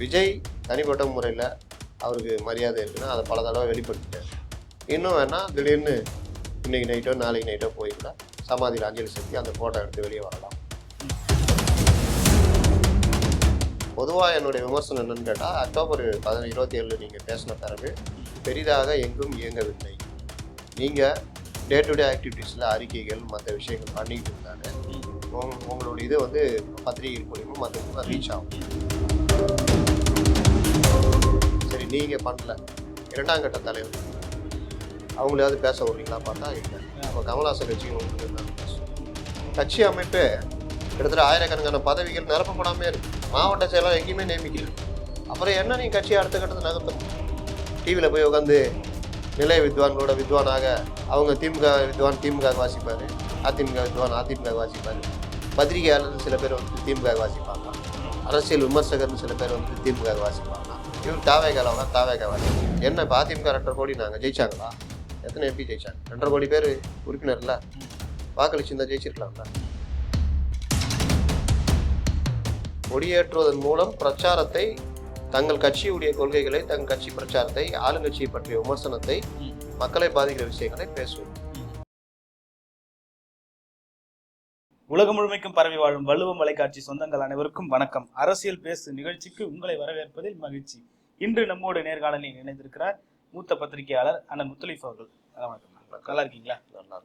விஜய் தனிப்பட்ட முறையில் அவருக்கு மரியாதை இருக்குன்னா அதை பல தடவை வெளிப்படுத்திட்டார். இன்னும் வேணால் திடீர்னு இன்னைக்கு நைட்டோ நாளைக்கு நைட்டோ போய் கூட சமாதியில் அஞ்சலி செலுத்தி அந்த ஃபோட்டோ எடுத்து வெளியே வரலாம். பொதுவாக என்னுடைய விமர்சனம் என்னன்னு கேட்டால் அக்டோபர் பதினஞ்சு இருபத்தி ஏழில் நீங்கள் பேசின பிறகு பெரிதாக எங்கும் இயங்கவில்லை. நீங்கள் டே டு டே ஆக்டிவிட்டீஸில் அறிக்கைகள் மற்ற விஷயங்கள் பண்ணிக்கிட்டு இருந்தாங்க உங்களுடைய இது வந்து பத்திரிகை மூலியமா மற்றவங்க ரீச் ஆகும். நீங்கள் பண்ணல. இரண்டாம் கட்ட தலைவர். அவங்களையாவது பேச விடுறீங்களா பார்த்தா இல்லை. அப்போ கமல்ஹாசன் கட்சியும் கட்சி அமைப்பு கிட்டத்தட்ட ஆயிரக்கணக்கான பதவிகள் நிரப்பப்படாமே இருக்கு. மாவட்ட செயலாளர் எங்கேயுமே நியமிக்கல. அப்புறம் என்ன நீ கட்சி அடுத்த கட்டத்தை நகர்த்தணும் டிவியில் போய் உட்காந்து நிலைய வித்வான்களோட வித்வானாக அவங்க திமுக வித்வான் திமுக வாசிப்பார். அதிமுக வித்வான் அதிமுக வாசிப்பார். பத்திரிகையாளர் சில பேர் வந்து திமுக வாசிப்பாங்க. அரசியல் விமர்சகர்னு சில பேர் வந்து திமுக வாசிப்பாங்க. இவர் தாவே காலம்னா என்ன இப்போ அதிமுக ரெண்டரை கோடி நாங்கள் ஜெயிச்சாங்களா? எத்தனை எம்பி ஜெயிச்சாங்க? ரெண்டரை கோடி பேர் உறுப்பினர்ல? வாக்களிச்சிருந்தா ஜெயிச்சிருக்கலாம்ல? கொடியேற்றுவதன் மூலம் பிரச்சாரத்தை தங்கள் கட்சியுடைய கொள்கைகளை தங்கள் கட்சி பிரச்சாரத்தை ஆளுங்கட்சியை பற்றிய விமர்சனத்தை மக்களை பாதிக்கிற விஷயங்களை பேசுவோம். உலகம் முழுமைக்கும் பரவி வாழும் வள்ளுவம் வலைக்காட்சி சொந்தங்கள் அனைவருக்கும் வணக்கம். அரசியல் பேசு நிகழ்ச்சிக்கு உங்களை வரவேற்பதில் மகிழ்ச்சி. இன்று நம்மோடு நேர்காணலில் இணைந்திருக்கிறார் மூத்த பத்திரிகையாளர் அண்ணன் முத்தலீஃப் அவர்கள். வணக்கம். நல்லா இருக்கீங்களா? நல்லா.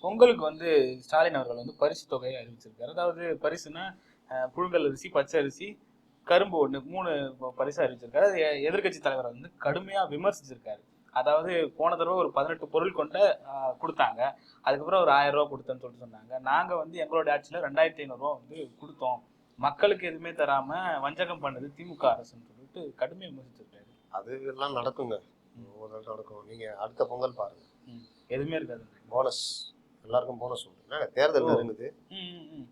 பொங்கலுக்கு வந்து ஸ்டாலின் அவர்கள் வந்து பரிசு தொகையை அறிவிச்சிருக்காரு. அதாவது பரிசுனா புழுங்கல் அரிசி பச்சை அரிசி கரும்பு ஒன்று மூணு பரிசு அறிவிச்சிருக்காரு. அது எ- எதிர்க்கட்சி தலைவர் வந்து கடுமையா விமர்சிச்சிருக்காரு. அதாவது போன தடவை ஒரு பதினெட்டு பொருள் கொண்ட கொடுத்தாங்க. அதுக்கப்புறம் ஒரு ஆயிரம் ரூபா கொடுத்தேன்னு சொல்லிட்டு சொன்னாங்க. நாங்க வந்து எங்களோட ஆட்சியில ரெண்டாயிரத்தி ஐநூறுரூவா வந்து கொடுத்தோம். மக்களுக்கு எதுவுமே தராம வஞ்சகம் பண்ணது திமுக அரசுன்னு சொல்லிட்டு கடுமையா விமர்சிச்சிருக்காரு. அது எல்லாம் நடக்குங்க. ஒரு நாள் நடக்கும். நீங்க அடுத்த பொங்கல் பாருங்க. எதுவுமே இருக்காது. போனஸ். எல்லாருக்கும் போனஸ் உண்டு. என்னங்க, தேர்தல் ம்.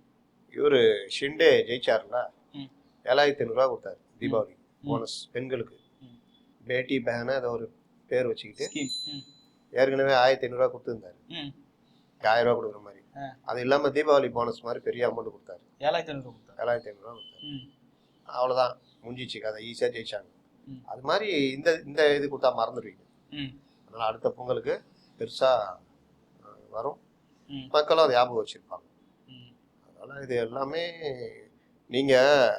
இவரு ஷிண்டே ஜெயிச்சார்ல. ஏழாயிரத்தி ஐநூறுரூவா கொடுத்தாரு தீபாவளி. போனஸ் பெண்களுக்கு. பேட்டி பேன அதை ஒரு பேர் வச்சுக்கிட்டு ஏற்கனவே ஆயிரத்தி ஐநூறுரூவா கொடுத்துருந்தாரு. ஆயிரம் ரூபா கொடுக்குற மாதிரி. அது இல்லாம தீபாவளி போனஸ் மாதிரி பெரிய அமௌண்ட் கொடுத்தாரு. ஏழாயிரத்தி ஐநூறு கொடுத்தாரு. ஏழாயிரத்தி ஐநூறுரூவா கொடுத்தாரு. அவ்வளோதான் முடிஞ்சிச்சு கதை. ஈஸியாக ஜெயிச்சாங்க. அது மாதிரி இந்த இந்த இது கொடுத்தா மறந்துடுவீங்க. அதனால் அடுத்த பொங்கலுக்கு பெருசாக வரும். மக்களும் அதை ஞாபகம் வச்சுருப்பாங்க. அதனால் இது எல்லாமே நீங்கள்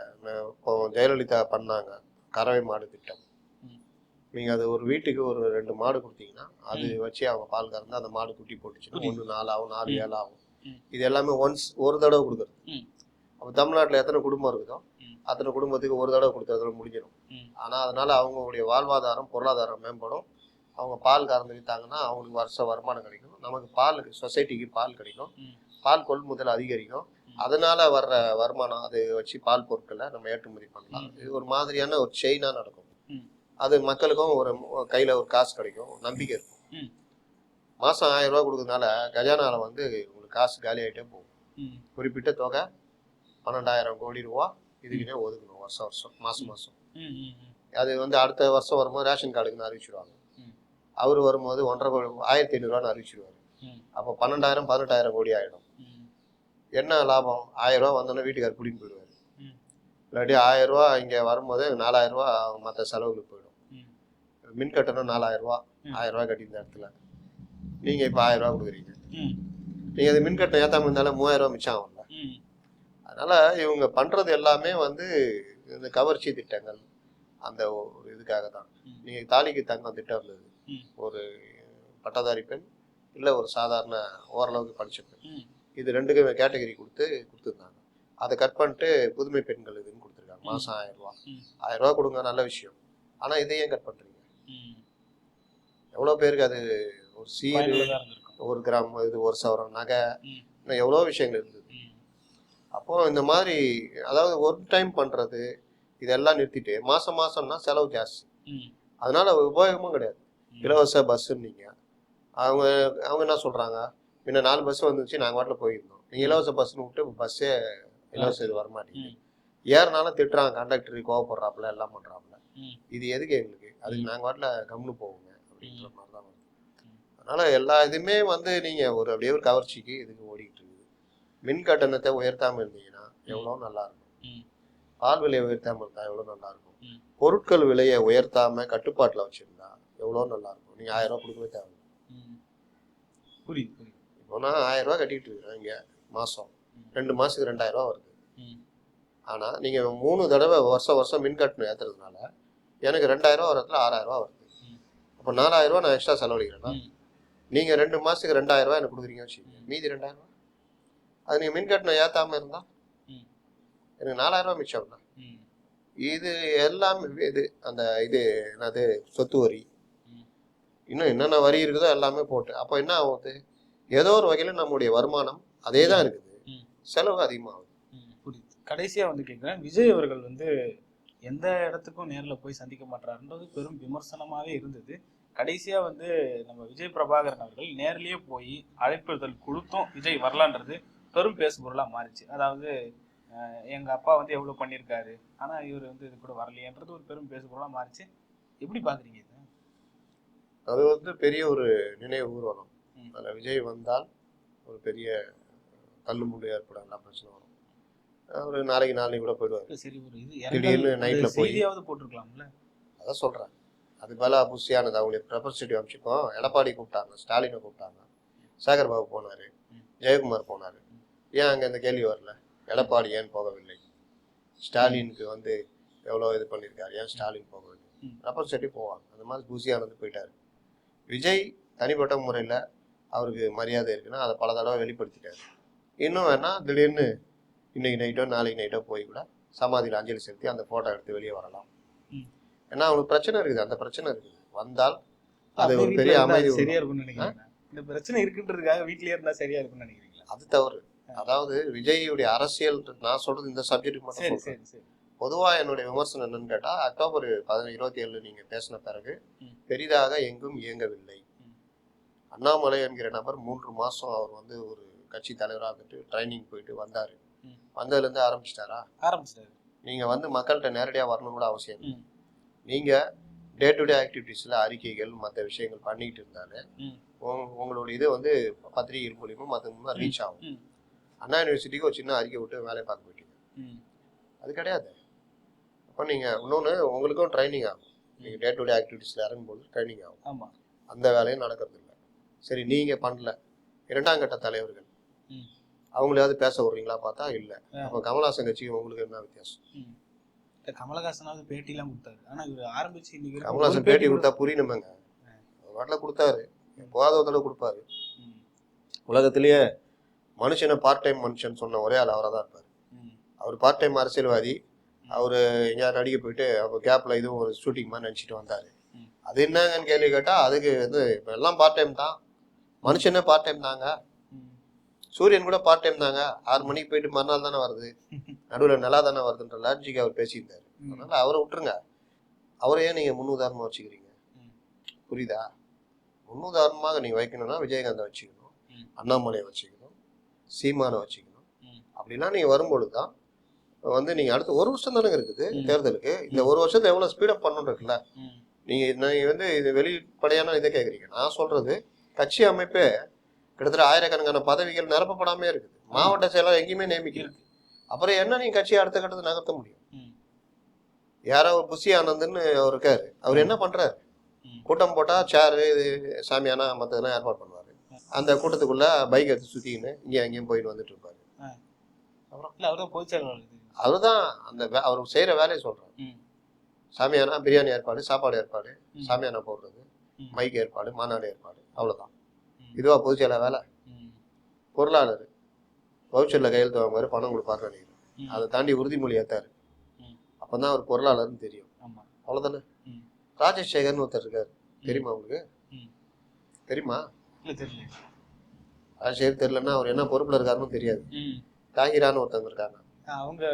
இப்போ ஜெயலலிதா பண்ணாங்க. கறவை மாடு திட்டம். நீங்கள் அது ஒரு வீட்டுக்கு ஒரு ரெண்டு மாடு கொடுத்தீங்கன்னா அது வச்சு அவங்க பால் கறந்து அந்த மாடு குட்டி போட்டுச்சுன்னா. ஒன்று நாலு ஆகும் நாலு. ஏழு ஆகும். இது எல்லாமே ஒன்ஸ் ஒரு தடவை கொடுக்குறது. அப்போ தமிழ்நாட்டில் எத்தனை குடும்பம் இருக்குதோ. அத்தனை குடும்பத்துக்கு ஒரு தடவை கொடுத்ததோட முடிஞ்சிடும். ஆனால் அதனால அவங்களுடைய வாழ்வாதாரம் பொருளாதாரம் மேம்படும் அவங்க பால் கறந்து விற்றாங்கன்னா அவங்களுக்கு வருஷ வருமானம் கிடைக்கும் நமக்கு பால் சொசைட்டிக்கு பால் கிடைக்கும். பால் கொள்முதல் அதிகரிக்கும். அதனால வர்ற வருமானம் அதை வச்சு பால் பொருட்களை நம்ம ஏற்றுமதி பண்ணலாம். இது ஒரு மாதிரியான ஒரு செயினாக நடக்கும். அது மக்களுக்கும் ஒரு கையில் ஒரு காசு கிடைக்கும் நம்பிக்கை இருக்கும் ம். மாதம் ஆயிரம் ரூபா கொடுக்கறதுனால கஜானால வந்து உங்களுக்கு காசு காலி ஆகிட்டே போகும் குறிப்பிட்ட தொகை பன்னெண்டாயிரம் கோடி ரூபா இதுக்குன்னே ஒதுக்கணும் வருஷம் வருஷம் மாதம் மாதம். அது வந்து அடுத்த வருஷம் வரும்போது ரேஷன் கார்டுக்குன்னு அறிவிச்சிடுவாங்க ம். அவர் வரும்போது ஒன்றரை கோடி ஆயிரத்தி ஐநூறுரூவான்னு அறிவிச்சிடுவார் ம். அப்போ பன்னெண்டாயிரம் பதினெட்டாயிரம் கோடி ஆகிடும் என்ன லாபம் ஆயிரம் ரூபா வந்தோன்னே வீட்டுக்கார் பிடின்னு போயிடுவார். இல்லாட்டி ஆயிரம் ரூபா இங்கே வரும்போது நாலாயிரம் ரூபா மற்ற செலவுகளுக்கு போயிடும். மின் கட்டணம் நாலாயிரம் ரூபா. ஆயிரம் ரூபா கட்டியிருந்த இடத்துல நீங்கள் இப்போ ஆயிரம் ரூபா கொடுக்குறீங்க ம், நீங்கள் அது மின் கட்டணம் ஏற்றாம இருந்தாலும் மூவாயிரம் ரூபா மிச்சம் ஆகும்ல. அதனால இவங்க பண்றது எல்லாமே வந்து இந்த கவர்ச்சி திட்டங்கள் அந்த இதுக்காக தான். நீங்க தாலிக்கு தங்கம் திட்டம் இருந்தது. ஒரு பட்டதாரி பெண் இல்லை ஒரு சாதாரண ஓரளவுக்கு படிச்ச பெண். இது ரெண்டுக்குமே கேட்டகரி கொடுத்து கொடுத்துருந்தாங்க அதை கட் பண்ணிட்டு புதுமை பெண்கள் இதுன்னு கொடுத்துருக்காங்க ம். மாசம் ஆயிரம் ரூபா. ஆயிரம் ரூபா கொடுங்க நல்ல விஷயம் ஆனா இதை ஏன் கட் பண்றீங்க ம். எவ்வளவு பேருக்கு அது ஒரு சீரு. ஒரு கிராம் இது ஒரு சவரம் நகை. இன்னும் எவ்வளோ விஷயங்கள் இருந்தது. அப்போ இந்த மாதிரி அதாவது ஒரு டைம் பண்றது இதெல்லாம் நிறுத்திட்டு மாசம் மாசம்னா செலவு ஜாஸ்தி. அதனால உபயோகமும் கிடையாது. இலவச பஸ்ஸுன்னீங்க அவங்க அவங்க என்ன சொல்றாங்க முன்ன நாலு பஸ் வந்துச்சு நாங்கள் வாட்டில் போயிருந்தோம் நீங்க இலவச பஸ்ன்னு விட்டு பஸ்ஸே இலவச இது வரமாட்டேங்குது. ஏறினாலும் திட்டுறாங்க கண்டக்டர் கோவப்படுறாப்புல எல்லாம் பண்றாப்புல ம். இது எதுக்கு எங்களுக்கு அதுக்கு. நாங்கள் வாட்டில் கம்னு போவோங்க அப்படின்ற. மாதிரி தான் வருது. அதனால எல்லா இதுவுமே வந்து நீங்க ஒரு அப்படியே ஒரு கவர்ச்சிக்கு இதுக்கு ஓடிட்டு இருக்குது மின் கட்டணத்தை உயர்த்தாம இருந்தீங்கன்னா எவ்வளோ நல்லா இருக்கும் ம். பால் விலையை உயர்த்தாம இருந்தா எவ்வளவு நல்லா இருக்கும். பொருட்கள் விலையை உயர்த்தாம கட்டுப்பாட்டுல வச்சிருந்தா எவ்வளவு நல்லா இருக்கும் நீங்க ஆயிரம் ரூபாய் கொடுக்கவே தேவை ம். புரியுது புரியுது இப்போ நான் ஆயிரம் ரூபாய் கட்டிட்டு இருக்கிறேன் இங்க மாசம் ம். ரெண்டு மாசத்துக்கு ரெண்டாயிரம் ரூபாய் வருது ம். ஆனா நீங்க மூணு தடவை வருஷம் வருஷம் மின் கட்டணம் ஏத்துறதுனால எனக்கு ரெண்டாயிரம் ரூபாய் வரதுல ஆறாயிரம் ரூபாய் வருது ம். அப்போ நாலாயிரம் ரூபாய் நான் எக்ஸ்ட்ரா செலவழிக்கிறேன்னா ம். நீங்க ரெண்டு மாசத்துக்கு ரெண்டாயிரம் ரூபாய் எனக்கு கொடுக்குறீங்க வச்சுக்கோங்க மீதி ரெண்டாயிரம் ரூபாய் அது நீங்க மின் கட்டணம் ஏத்தாம இருந்தா ம். எனக்கு நாலாயிரம் ரூபாய் மிச்சம் தான் ம். இது எல்லாமே இது அந்த இது என்னது சொத்து வரி. இன்னும் என்னென்ன வரி இருக்குதோ எல்லாமே போட்டு அப்போ என்ன ஆகுது ஏதோ ஒரு வகையில நம்முடைய வருமானம் அதே தான் இருக்குது. செலவு அதிகமாகுது ம், புரியுது கடைசியா வந்து கேட்குறேன் விஜய் அவர்கள் வந்து எந்த இடத்துக்கும் நேர்ல போய் சந்திக்க மாட்டாருன்றது பெரும் விமர்சனமாவே இருந்தது கடைசியா வந்து நம்ம விஜய் பிரபாகரன் அவர்கள் நேர்லயே போய் அழைப்புதல் கொடுத்தும் விஜய் வரலான்றது பெரும் பேசுபொருளா மாறிச்சு. அதாவது அஹ், எங்க அப்பா வந்து எவ்வளவு பண்ணியிருக்காரு ஆனா இவர் வந்து இது கூட வரலையன்றது ஒரு பெரும் பேசுபொருளா மாறிச்சு. எப்படி பாக்குறீங்க இது? அது வந்து பெரிய ஒரு நினைவு ஊர்வலம். அதில் விஜய் வந்தால் ஒரு பெரிய தள்ளுமுள்ளு ஏற்படும் எல்லா பிரச்சனை வரும். ஒரு நாளைக்கு நாளைக்கு கூட போயிடுவார். சரி ஒரு இது திடீர்னு ஒரு போய். போட்டிருக்கலாம்ல. அதான் சொல்கிறேன் அது மேலே புஷியானது அவங்களுக்கு ரெப்ரஸன்டேட்டிவ் அமைச்சுக்கோ எடப்பாடி கூப்பிட்டாங்க ஸ்டாலினை கூப்பிட்டாங்க. சேகர் பாபு போனார் ஜெயக்குமார் போனார். ஏன் அங்கே இந்த கேள்வி வரல? எடப்பாடி ஏன் போகவில்லை? ஸ்டாலினுக்கு வந்து எவ்வளோ இது பண்ணியிருக்காரு ஏன் ஸ்டாலின் போகவில்லை? ம். போவாங்க. அந்த மாதிரி புஷியானது போயிட்டாரு. விஜய் தனிப்பட்ட முறையில் அவருக்கு மரியாதை இருக்குன்னா அதை பல தடவை வெளிப்படுத்திட்டாரு. இன்னும் வேணா திடீர்னு இன்னைக்கு நைட்டோ நாளைக்கு நைட்டோ போய் கூட சமாதியில் அஞ்சலி செலுத்தி அந்த ஃபோட்டோ எடுத்து வெளியே வரலாம். ஏன்னா அவனுக்கு பிரச்சனை இருக்குது. அந்த பிரச்சனை இருக்குது. வந்தால் அது ஒரு பெரிய அமைதி சரியா இருக்கும்னு நினைக்கிறீங்க இந்த பிரச்சனை இருக்குன்றதுக்காக வீட்லயே இருந்தா சரியா இருக்கும்னு நினைக்கிறீங்களா? அது தவறு. அதாவது விஜய்யுடைய அரசியல் நான் சொல்றது இந்த சப்ஜெக்ட் மட்டும் சரி சரி பொதுவா என்னுடைய விமர்சனம் என்னன்னு கேட்டா அக்டோபர் பதினஞ்சு இருபத்தி ஏழு நீங்க பேசின பிறகு. பெரிதாக எங்கும் இயங்கவில்லை. அண்ணாமலை என்கிற நபர் மூன்று மாசம் அவர் வந்து ஒரு கட்சி தலைவராக இருந்துட்டு ட்ரைனிங் போயிட்டு வந்தாரு. வந்ததுல இருந்து ஆரம்பிச்சிட்டாரா? ஆரம்பிச்சிட்டாரு. நீங்க வந்து மக்கள்கிட்ட நேரடியா வரணும் கூட அவசியம் இல்லை ம். நீங்க டே டு டே ஆக்டிவிட்டீஸ்ல அறிக்கைகள் மற்ற விஷயங்கள் பண்ணிட்டு இருந்தாலே ம். உங்க- உங்களோட இது வந்து பத்திரிகை மூலியமா மற்ற மூலமா ரீச் ஆகும். அண்ணா யூனிவர்சிட்டிக்கு ஒரு சின்ன அறிக்கை விட்டு வேலையை பார்க்க போயிட்டீங்க. அது கிடையாது. அப்போ நீங்க இன்னொன்று உங்களுக்கும் ட்ரைனிங் ஆகும். நீங்க டே டு டே ஆக்டிவிட்டீஸ்ல இறங்கும்போது ட்ரைனிங் ஆகும். அந்த வேலையும் நடக்கிறது இல்லை. சரி நீங்க பண்ணல. இரண்டாம் கட்ட தலைவர்கள். அவங்களையாவது பேச விடுறீங்களா பார்த்தா இல்லை. அப்போ கமல்ஹாசன் கட்சிக்கு உங்களுக்கு என்ன வித்தியாசம்? கமலஹாசனாவது பேட்டி எல்லாம் கொடுத்தாரு. ஆனா இவர் ஆரம்பிச்சு இன்னைக்கு கமல்ஹாசன் பேட்டி கூட- கொடுத்தா புரியணுமேங்க வாட்டில் கொடுத்தாரு. போகாத ஒரு தடவை கொடுப்பாரு. உலகத்திலேயே மனுஷனை பார்ட் டைம் மனுஷன் சொன்ன ஒரே ஆள் அவராக தான் இருப்பார். அவர் பார்ட் டைம் அரசியல்வாதி. அவர் எங்கேயாவது நடிக்க போயிட்டு அப்போ கேப்பில் இதுவும் ஒரு ஷூட்டிங் மாதிரி நினச்சிட்டு வந்தார். அது என்னங்கன்னு கேள்வி கேட்டால் அதுக்கு வந்து இப்போ எல்லாம் பார்ட் டைம் தான். மனுஷனே பார்ட் டைம் தாங்க. சூரியன் கூட பார்ட் டைம் தாங்க. ஆறு மணிக்கு போயிட்டு மறுநாள் தானே வருது. நடுவில் நிலா தானே வருதுன்ற லாஜிக் அவர் பேசியிருந்தார். அதனால அவரை விட்டுருங்க அவரை ஏன் நீங்கள் முன்னுதாரணமாக வச்சுக்கிறீங்க ம். புரியுதா முன்னுதாரணமாக நீங்கள் வைக்கணும்னா விஜயகாந்தை வச்சுக்கணும். அண்ணாமலையை வச்சுக்கணும் சீமானை வச்சுக்கணும். அப்படிலாம் நீங்கள் வரும்பொழுது தான் வந்து நீங்கள் அடுத்து ஒரு வருஷம் தானே இருக்குது. தேர்தலுக்கு இந்த ஒரு வருஷத்தை எவ்வளோ ஸ்பீடப் பண்ணணும் இருக்குல்ல. நீங்கள் நீங்கள் வந்து இது வெளிப்படையான இதை கேட்குறீங்க நான் சொல்கிறது கட்சி அமைப்பே கிட்டத்தட்ட ஆயிரக்கணக்கான பதவிகள் நிரப்பப்படாமே இருக்குது மாவட்ட செயலர் எங்கேயுமே நியமிக்கல இருக்கு. அப்புறம் என்ன நீங்கள் கட்சி அடுத்த கட்டத்தை நகர்த்த முடியும். யாரோ ஒரு புஷி ஆனந்த்னு அவர் இருக்காரு அவர் என்ன பண்றாரு. கூட்டம் போட்டா சேரு இது சாமியானா மற்றதெல்லாம் ஏற்பாடு பண்ணுவாரு அந்த கூட்டத்துக்குள்ள பைக் எடுத்து சுத்திக்கின்னு இங்கே அங்கேயும் போயிட்டு வந்துட்டு இருப்பாரு. அதுதான் அந்த அவர் செய்யற வேலையை சொல்றாரு. சாமியானா பிரியாணி ஏற்பாடு சாப்பாடு ஏற்பாடு. சாமியானா போடுறது. மைக் ஏற்பாடு மாநாடு ஏற்பாடு அவ்வளவுதான். இதுவா பொதுச் செயலர் வேலை. பொருளாளர் வவுச்சர்ல கையெழுத்து வாங்குவாரு பணம் கொடுப்பாரு நினைக்கிறேன். அதை தாண்டி உறுதிமொழி ஏத்தாரு. ம். அப்பதான் அவர் பொருளாளர்னு தெரியும். ஆமா. அவ்வளவுதானே? ம். ராஜேஷ் சேகர்னு ஒருத்தர் இருக்காரு. தெரியுமா உங்களுக்கு. தெரியுமா? ராஜசேகர் தெரியலன்னா அவர் என்ன பொறுப்புல இருக்காருன்னு தெரியாது. தாகிரான்னு ஒருத்தவங்க இருக்காங்க. அவங்க.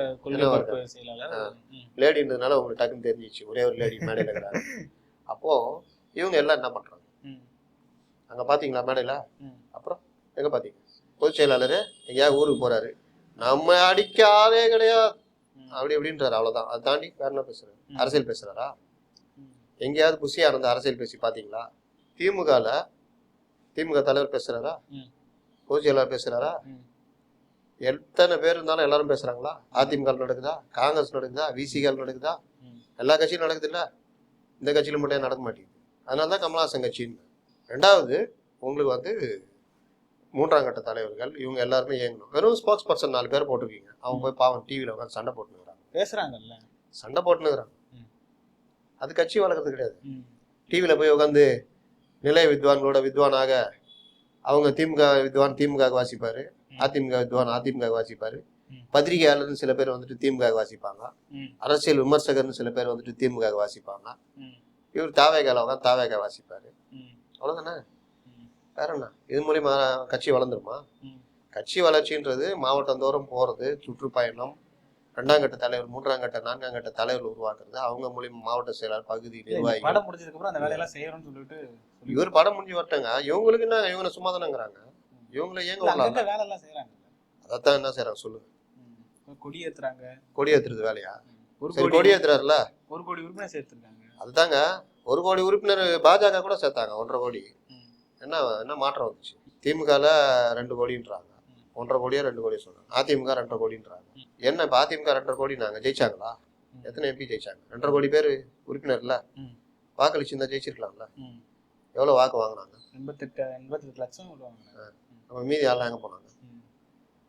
லேடின்றதுனால உங்களுக்கு டக்குன்னு தெரிஞ்சிச்சு. ஒரே ஒரு லேடி மேடையில் இருக்கிறாங்க. அப்போ இவங்க எல்லாம் என்ன பண்றாங்க. அங்க பாத்தீங்களா மேடையில. அப்புறம் எங்க பாத்தீங்க? பொதுச் செயலாளர் எங்கேயாவது ஊருக்கு போறாரு. நம்ம அடிக்காதே கிடையாது. ம். அப்படி அப்படின்றாரு அவ்வளவுதான். அதை தாண்டி வேற என்ன பேசுறாரு. அரசியல் பேசுறாரா. எங்கேயாவது புஷியா இருந்த அரசியல் பேசி பாத்தீங்களா? திமுகல திமுக தலைவர் பேசுறாரா. பொதுச் செயலாளர் பேசுறாரா. எத்தனை பேர் இருந்தாலும் எல்லாரும் பேசுறாங்களா? அதிமுக நடக்குதா? காங்கிரஸ் நடக்குதா? விசிகால் நடக்குதா. எல்லா கட்சியும் நடக்குது இல்ல இந்த கட்சியில மட்டும் நடக்க மாட்டேங்குது? அதனால தான் கமலஹாசன் கட்சின்னு. ரெண்டாவது உங்களுக்கு வந்து மூன்றாம் கட்ட தலைவர்கள் இவங்க எல்லாருமே இயங்கணும் வெறும் ஸ்போர்ட்ஸ் பர்சன் நாலு பேர் போட்டிருக்கீங்க அவங்க போய் பாவம் டிவியில் உட்காந்து சண்டை போட்டுனுக்குறாங்க பேசுறாங்கல்ல சண்டை போட்டுனுக்குறாங்க. அது கட்சி வளர்க்கறது கிடையாது. டிவியில் போய் உட்காந்து நிலை வித்வான்களோட வித்வானாக அவங்க திமுக வித்வான் திமுக வாசிப்பாரு. அதிமுக வித்வான் அதிமுக வாசிப்பாரு. பத்திரிகையாளர்னு சில பேர் வந்துட்டு திமுக வாசிப்பாங்க. அரசியல் விமர்சகர்னு சில பேர் வந்துட்டு திமுக வாசிப்பாங்க. இவர் தாவேகால உட்காந்து தாவேகா வாசிப்பாரு. அவ்வளோதானே. வேற என்ன? இது மூலியமா கட்சி வளர்ந்துருமா. கட்சி வளர்ச்சின்றது மாவட்டம் தோறும் போறது சுற்றுப்பயணம் ரெண்டாம் கட்ட தலைவர் மூன்றாம் கட்ட நான்காம் கட்ட தலைவர் உருவாக்குறது அவங்க மூலியமா மாவட்ட செயலாளர் பகுதி நிர்வாகிகள். படம் முடிஞ்சதுக்கு அப்புறம் அந்த வேலையெல்லாம் செய்யணும்னு சொல்லிட்டு சொல்லி- இவர் படம் முடிஞ்சு வரட்டங்க. இவங்களுக்கு என்ன இவங்க சும்மா தானேங்கிறாங்க? இவங்களை ஏங்க வேலை எல்லாம் செய்யறாங்க அதைத்தான் என்ன செய்யறாங்க சொல்லுங்க. கொடி ஏத்துறாங்க. கொடி ஏத்துறது வேலையா? ஒரு சரி கோடி கொடி ஏத்துறாருல ஒரு கோடி உறுப்பினர் சேர்த்திருக்காங்க. அதுதாங்க. ஒரு கோடி உறுப்பினர் பாஜக கூட சேர்த்தாங்க ஒன்றரை கோடி. என்ன என்ன மாற்றம் வந்துச்சு? திமுகல ரெண்டு கோடின்றாங்க. ஒன்றரை கோடியா ரெண்டு கோடி சொல்றாங்க. அதிமுக ரெண்டரை கோடின்றாங்க. என்ன இப்போ அதிமுக ரெண்டரை கோடி நாங்க ஜெயிச்சாங்களா. எத்தனை எம்பி ஜெயிச்சாங்க? ரெண்டரை கோடி பேர் உறுப்பினர்ல. வாக்களிச்சிருந்தா ஜெயிச்சிருக்கலாம்ல? ம். எவ்வளவு வாக்கு வாங்கினாங்க? எண்பத்தெட்டு எண்பத்தெட்டு லட்சம் நம்ம மீதி ஆள் எங்க போனாங்க.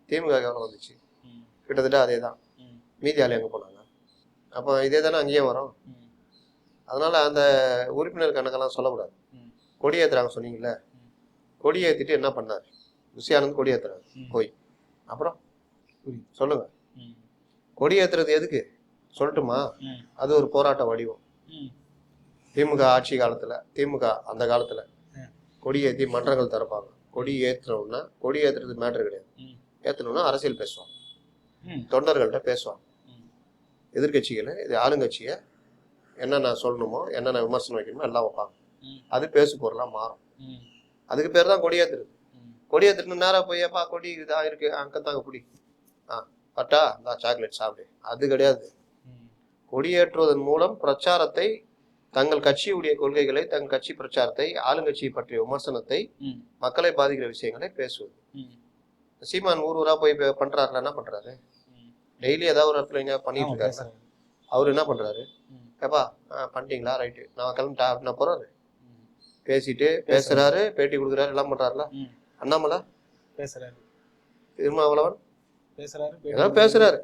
திமுக எவ்வளவு வந்துச்சு. கிட்டத்தட்ட அதே தான். மீதி ஆள் எங்க போனாங்க? அப்போ இதே தானே அங்கேயும் வரும். அதனால அந்த உறுப்பினர் கணக்கெல்லாம் சொல்லக்கூடாது. ம். கொடி சொன்னீங்கல்ல ஏத்திட்டு என்ன பண்ணாரு ருசியானந்த் கொடி ம். போய் அப்புறம். சொல்லுங்க ம். கொடி ஏத்துறது எதுக்கு சொல்லட்டுமா. அது ஒரு போராட்ட வடிவம். திமுக ஆட்சி காலத்துல திமுக அந்த காலத்துல. கொடி ஏத்தி மன்றங்கள் திறப்பாங்க கொடி ஏத்துறோம்னா கொடி ஏத்துறது மேட்டர் கிடையாது ம். ஏத்தணும்னா அரசியல் பேசுவாங்க. தொண்டர்கள்ட்ட பேசுவாங்க. எதிர்கட்சிகளை இது ஆளுங்கட்சியை என்னென்ன சொல்லணுமோ என்னென்ன விமர்சனம் வைக்கணுமோ எல்லாம் வைப்பாங்க. அது பேசு பொருளா மாறும். அதுக்கு பேர் தான் கொடியேத்துறது. கொடியேத்துட்டு நேரா போய் ஏப்பா கொடி இதாக இருக்கு அங்கே தாங்க குடி ஆ பட்டா இந்த சாக்லேட் சாப்பிடு அது கிடையாது. கொடியேற்றுவதன் மூலம் பிரச்சாரத்தை தங்கள் கட்சியுடைய கொள்கைகளை தங்கள் கட்சி பிரச்சாரத்தை ஆளுங்கட்சியை பற்றிய விமர்சனத்தை. மக்களை பாதிக்கிற விஷயங்களை பேசுவது. சீமான் ஊர் ஊரா போய் பண்றாருல என்ன பண்றாரு. டெய்லி ஏதாவது ஒரு இடத்துல பண்ணிட்டு இருக்காரு. அவர் என்ன பண்றாரு. ஏப்பா பண்ணிட்டீங்களா ரைட்டு நான் கிளம்பிட்டா அப்படின்னு போறாரு. பேசிட்டு பேசுறாரு பேட்டி கொடுக்குறாரு எல்லாம் பண்றாருல. அண்ணாமலை பேசுறாரு திருமாவளவன் பேசுறாரு ஏதோ பேசுறாரு.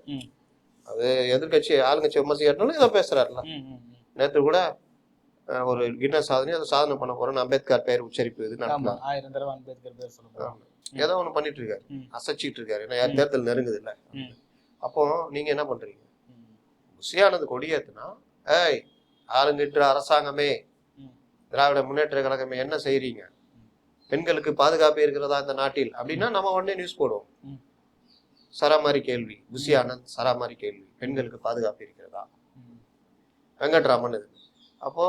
அது எதிர்கட்சி ஆளுங்கட்சி விமர்சிக்கிறதுனால ஏதோ பேசுறாருல. நேற்று கூட ஒரு கின்னஸ் சாதனை அதை சாதனை பண்ண போறேன்னு அம்பேத்கர் பெயர் உச்சரிப்பு இது ஆயிரம் தடவை அம்பேத்கர் பேர் சொல்ல ஏதோ ஒண்ணு பண்ணிட்டு இருக்காரு. அசைச்சிட்டு இருக்காரு ஏன்னா ம். தேர்தல் நெருங்குது இல்ல. அப்போ நீங்க என்ன பண்றீங்க ம். ருசியானது கொடியேத்துனா ஏய் ஆளுங்கிட்ட அரசாங்கமே. திராவிட முன்னேற்ற கழகமே என்ன செய்றீங்க? பெண்களுக்கு பாதுகாப்பு இருக்கிறதா இந்த நாட்டில்? அப்படின்னா நம்ம உடனே நியூஸ் போடுவோம். சராமாரி கேள்வி. புசி ஆனந்த் சராமாரி கேள்வி. பெண்களுக்கு பாதுகாப்பு இருக்கிறதா. வெங்கட்ராமன் இது. அப்போ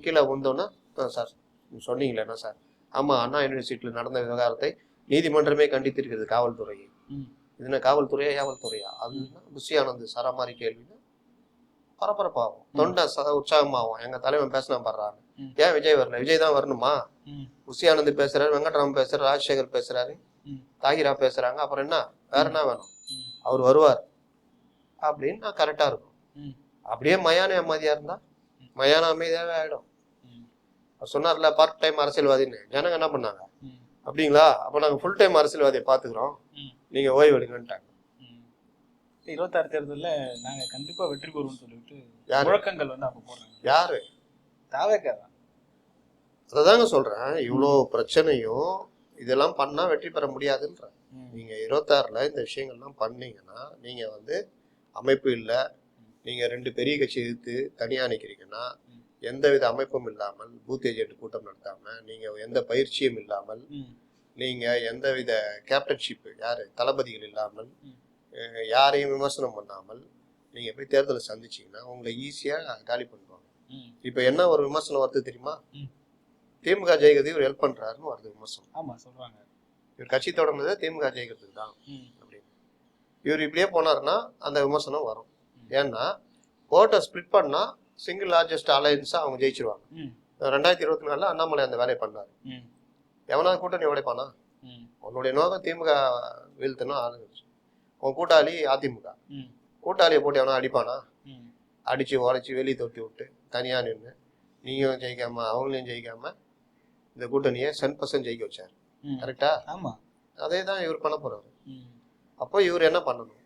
கீழே வந்தோன்னா சார் நீங்க சொன்னீங்களே என்ன சார்? ஆமா அண்ணா யூனிவர்சிட்டியில் நடந்த விவகாரத்தை நீதிமன்றமே கண்டித்திருக்கிறது காவல்துறையை. ம். இது என்ன காவல்துறையா காவல்துறையா அதுன்னா புசி ஆனந்த் சராமாரி கேள்வின்னா பரபரப்பாகும். தொண்டை உற்சாகமாகும். எங்க தலைவன் பேசினா பாடுறாங்க. ஏன் விஜய் வரல? விஜய் தான் வரணுமா? ஆனந்த் பேசுறாரு வெங்கட்ராமன் பேசுறாரு ராஜசேகர் பேசுறாரு. தாகிரா பேசுறாங்க. அப்புறம் என்ன? வேற என்ன வேணும். அவர் வருவார். அப்படின்னு நான் கரெக்டா இருக்கும். அப்படியே மயான அமைதியா இருந்தா மயான அமைதியாவே ஆயிடும். சொன்னார்ல பார்ட் டைம் அரசியல்வாதின்னு. ஜனங்க என்ன பண்ணாங்க. அப்படிங்களா? அப்ப நாங்க ஃபுல் டைம் அரசியல்வாதியை பாத்துக்கிறோம். நீங்க ஓய்வு எடுங்கன்ட்டாங்க. இருபத்தாறு தேர்தல்ல நாங்க கண்டிப்பா வெற்றி பெறுவோம்னு சொல்லிட்டு? முழக்கங்கள் வந்து அப்ப போடுறாங்க. யாரு? தாவேக்கா தான் அததாங்க சொல்றேன் இவ்வளோ பிரச்சனையும் இதெல்லாம் பண்ணா வெற்றி பெற முடியாதுன்ற. நீங்க இருபத்தாறுல இந்த விஷயங்கள்லாம் பண்ணீங்கன்னா நீங்க வந்து அமைப்பு இல்லை நீங்க ரெண்டு பெரிய கட்சி எதிர்த்து தனியா நிக்கிறீங்கன்னா ம். எந்தவித அமைப்பும் இல்லாமல் பூத் ஏஜென்ட் கூட்டம் நடத்தாம நீங்க எந்த பயிற்சியும் இல்லாமல். நீங்க எந்தவித கேப்டன்ஷிப் யாரு தளபதிகள் இல்லாமல் யாரையும் விமர்சனம் பண்ணாமல் நீங்க போய் தேர்தலை சந்திச்சீங்கன்னா உங்களை ஈஸியா காலி ம். இப்போ என்ன ஒரு விமர்சனம் வருது தெரியுமா. திமுக ஜெயிக்கிறது இவர் ஹெல்ப் பண்றாருன்னு வருது விமர்சனம். ஆமா சொல்றாங்க. இவர் கட்சி தொடர்ந்ததே திமுக ஜெயிக்கிறதுக்கு தான். அப்படின்னு. இவர் இப்படியே போனாருன்னா அந்த விமர்சனம் வரும். ஏன்னா ஓட்டை ஸ்ப்ளிட் பண்ணா சிங்கிள் லார்ஜஸ்ட் அலையன்ஸா அவங்க ஜெயிச்சிருவாங்க. ரெண்டாயிரத்தி இருபத்தி நாலுல அண்ணாமலை அந்த வேலையை பண்ணாரு. எவனாவது கூட்டணி உடைப்பானா. உன்னுடைய நோக்கம் திமுக வீழ்த்தணும் ஆளுங்கட்சி. உன் கூட்டாளி அதிமுக. கூட்டாளியை போட்டு எவனா அடிப்பானா? அடிச்சு உடச்சி வெளியே தொட்டி விட்டு தனியாக நின்று நீங்களும் ஜெயிக்காம அவங்களையும் ஜெயிக்காம இந்த கூட்டணியை சென் பர்சன்ட் ஜெயிக்க வச்சார். ம். கரெக்டா ஆமா. அதே தான் இவர் பண்ண போறாரு. ம். அப்போ இவர் என்ன பண்ணணும்?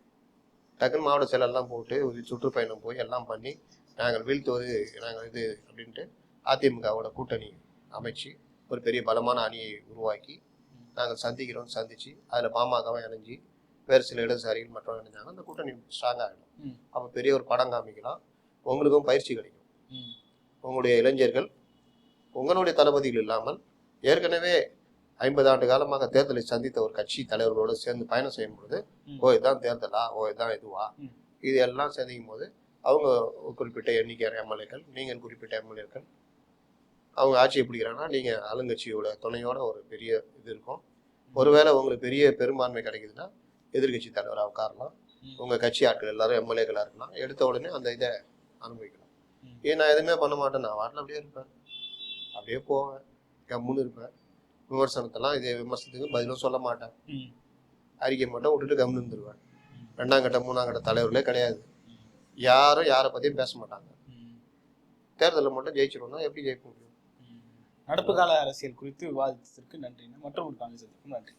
டக்குன்னு மாவட்ட செயலெல்லாம் போட்டு ஒரு சுற்றுப்பயணம் போய் எல்லாம் பண்ணி நாங்கள் வீழ்த்துவது நாங்கள் இது அப்படின்ட்டு அதிமுகவோட கூட்டணி அமைச்சு ஒரு பெரிய பலமான அணியை உருவாக்கி நாங்கள் சந்திக்கிறோம் சந்திச்சு அதில் பாமகவை இணைஞ்சி வேறு சில இடதுசாரிகள் மற்றவங்க இணைஞ்சாங்க அந்த கூட்டணி ஸ்ட்ராங் ஆகிடும். அப்போ பெரிய ஒரு படம் காமிக்கலாம். உங்களுக்கும் பயிற்சி கிடைக்கும். உங்களுடைய இளைஞர்கள் உங்களுடைய தளபதிகள் இல்லாமல் ஏற்கனவே ஐம்பது ஆண்டு காலமாக தேர்தலை சந்தித்த ஒரு கட்சி தலைவர்களோடு சேர்ந்து பயணம் செய்யும் பொழுது. ஓ இதுதான் தேர்தலா? ஓ இதுதான் இதுவா. இது எல்லாம் சந்திக்கும் போது அவங்க குறிப்பிட்ட எண்ணிக்கையான எம்எல்ஏக்கள் நீங்கள் குறிப்பிட்ட எம்எல்ஏக்கள் அவங்க ஆட்சியை பிடிக்கிறாங்கன்னா நீங்கள் ஆளுங்கட்சியோட துணையோட ஒரு பெரிய இது இருக்கும். ஒருவேளை உங்களுக்கு பெரிய பெரும்பான்மை கிடைக்குதுன்னா எதிர்க்கட்சி தலைவராக உட்காரலாம். உங்கள் கட்சி ஆட்கள் எல்லாரும் எம்எல்ஏக்களாக இருக்கலாம். எடுத்த உடனே அந்த இதை அனுபவிக்கலாம் ம். ஏன் நான் எதுவுமே பண்ண மாட்டேன். நான் வாட்டில் அப்படியே இருப்பேன். அப்படியே போவேன். கம்முன்னு இருப்பேன். விமர்சனத்தெல்லாம் இதே விமர்சனத்துக்கு பதிலும் சொல்ல மாட்டேன். அறிக்கை மட்டும் விட்டுட்டு கம்முன்னு இருந்துருவேன். ரெண்டாம் கட்ட மூணாம் கட்ட தலைவர்களே கிடையாது. யாரும் யாரை பற்றியும் பேச மாட்டாங்க. தேர்தலில் மட்டும் ஜெயிச்சிடணும்னா எப்படி ஜெயிக்க முடியும். நடப்பு கால அரசியல் குறித்து விவாதித்ததற்கு நன்றி மற்றும் ஒரு காலேஜ் நன்றி.